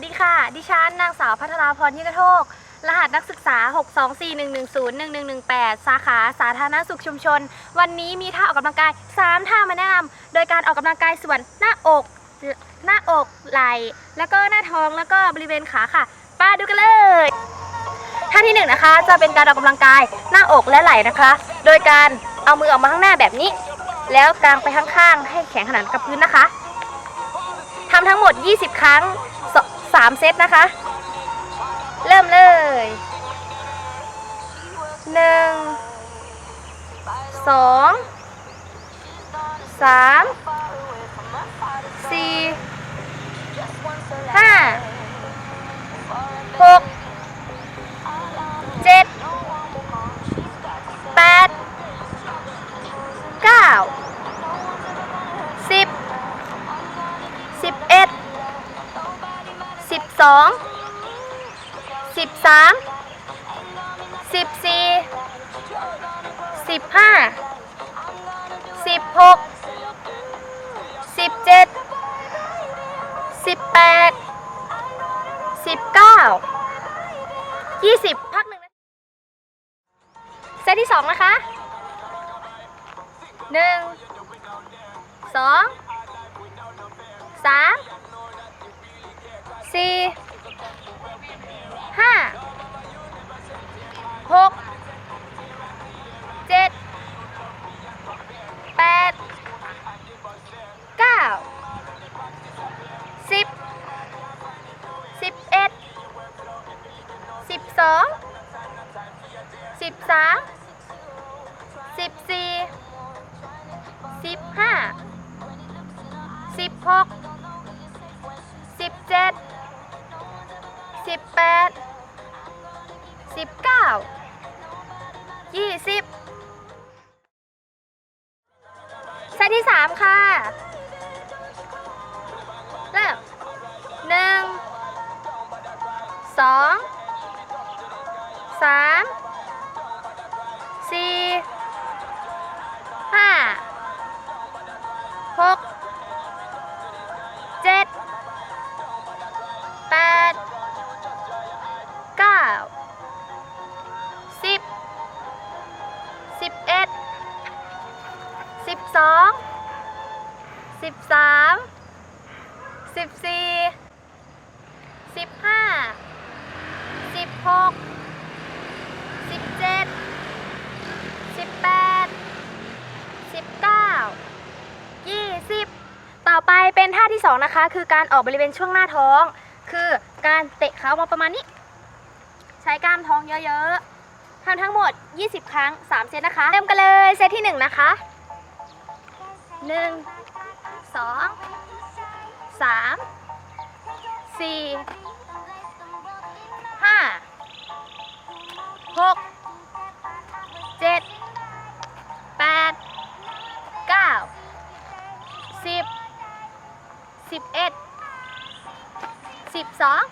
สดีค่ะ ดิฉันนางสาวพัทราพรยิ่งกระโทก รหัสนักศึกษา 624110118 สาขาสาธารณสุขชุมชน วันนี้มีท่าออกกำลังกาย 3 ท่ามาแนะนำ โดยการออกกำลังกายส่วนหน้าอก หน้าอก ไหล่ แล้วก็หน้าท้อง แล้วก็บริเวณขาค่ะ ป้าดูกันเลย ท่าที่หนึ่งนะคะ จะเป็นการออกกำลังกาย หน้าอกและไหล่นะคะ โดยการเอามือออกมาข้างหน้าแบบนี้ แล้วกางไปข้างๆ ให้แขนขนานกับพื้นนะคะทำทั้งหมด 20 ครั้ง 3 เซตนะคะ เริ่มเลย 1 2 3 4 5 6 7 8 9 10 11 สิบสิบเอ็ดสิบสองสิบสามสิบสี่สิบห้าสิบหกสิบเจ็ดสิบแปดสิบเก้ายี่สิบพักหนึ่งนะเซตที่สองนะคะหนึ่งสองสาม สี่ห้าหกเจ็ดแปดเก้าสิบสิบเอ็ดสิบสองสิบสาม สิบแปดสิบเก้ายี่สิบเซตที่สามค่ะ เริ่มหนึ่งสองสามสี่ สิบสามสิบสี่สิบห้าสิบหกสิบเจ็ดสิบแปดสิบเก้ายี่สิบต่อไปเป็นท่าที่2นะคะ คือการออกบริเวณช่วงหน้าท้อง คือการเตะเขามาประมาณนี้ ใช้กล้ามท้องเยอะๆทำทั้งหมด 20 ครั้ง 3 เซตนะคะ เริ่มกันเลย เซตที่ 1 นะคะ 1 2 3 4 5 6 7 8 9สิบสิบเอ็ดสิบสอง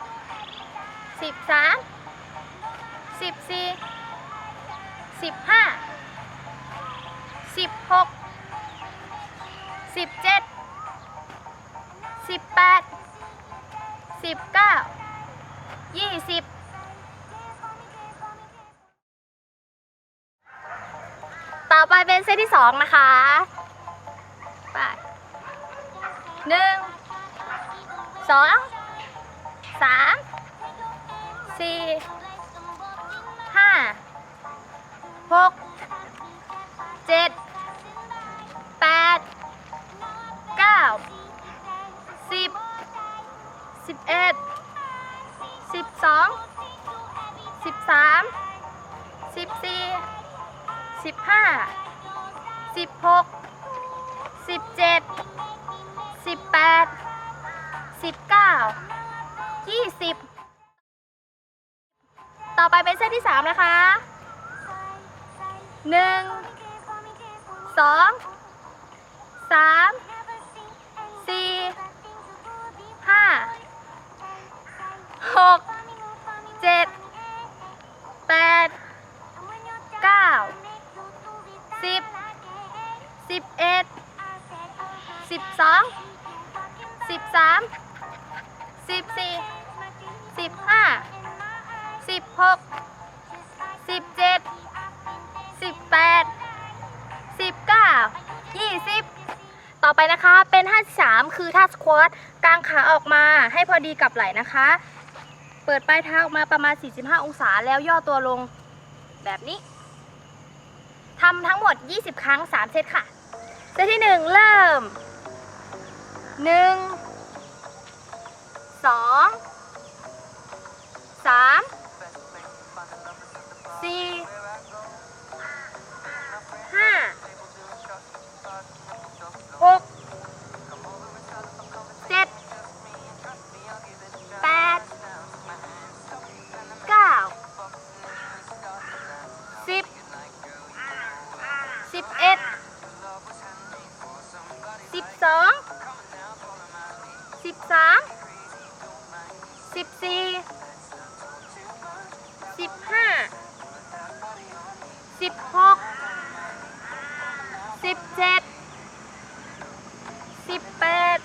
สิบสามสิบสี่สิบห้าสิบหกสิบเจ็ด สิบแปดสิบเก้ายี่สิบต่อไปเป็นเซตที่สองนะคะไปหนึ่งสองสามสี่ห้าหก สิบเจ็ดสิบแปดสิบเก้ายี่สิบต่อไปเป็นเส้นที่สามนะคะหนึ่งสอง สิบสองสิบสามสิบสี่สิบห้าสิบหกสิบเจ็ดสิบแปดสิบเก้ายี่สิบต่อไปนะคะเป็นท่าสามคือท่าสควอตกางขาออกมาให้พอดีกับไหล่นะคะ เปิดปลายเท้าออกมาประมาณ 45 องศาแล้วย่อตัวลงแบบนี้ทำทั้งหมด 20 ครั้ง 3 เซตค่ะ เซตที่ 1 เริ่ม หนึ่งสองสาม สิบสี่สิบห้าสิบหกสิบเจ็ดสิบแปด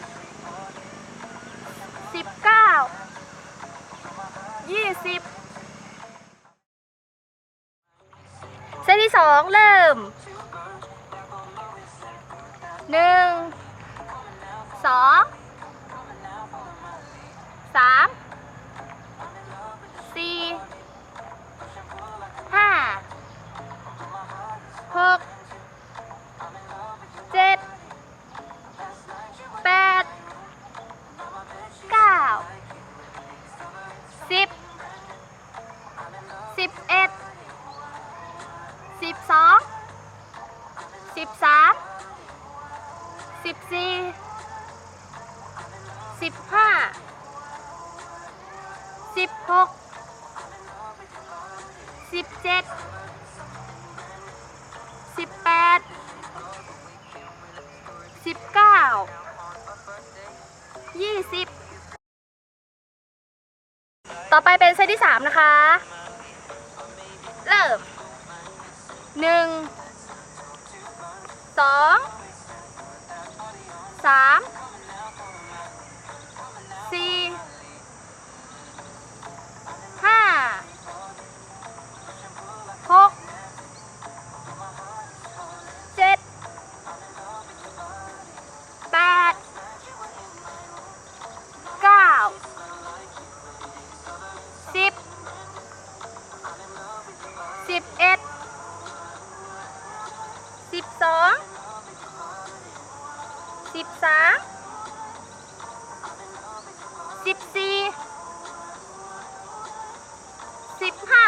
สิบเก้ายี่สิบเซตที่สองเริ่มหนึ่ง สิบเจ็ดสิบแปดสิบเก้ายี่สิบต่อไปเป็นเซตที่สามนะคะ เริ่มหนึ่งสองสาม บสองสิบสามสิบสี่สิบห้า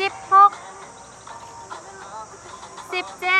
สิบหกสิบเจ็ด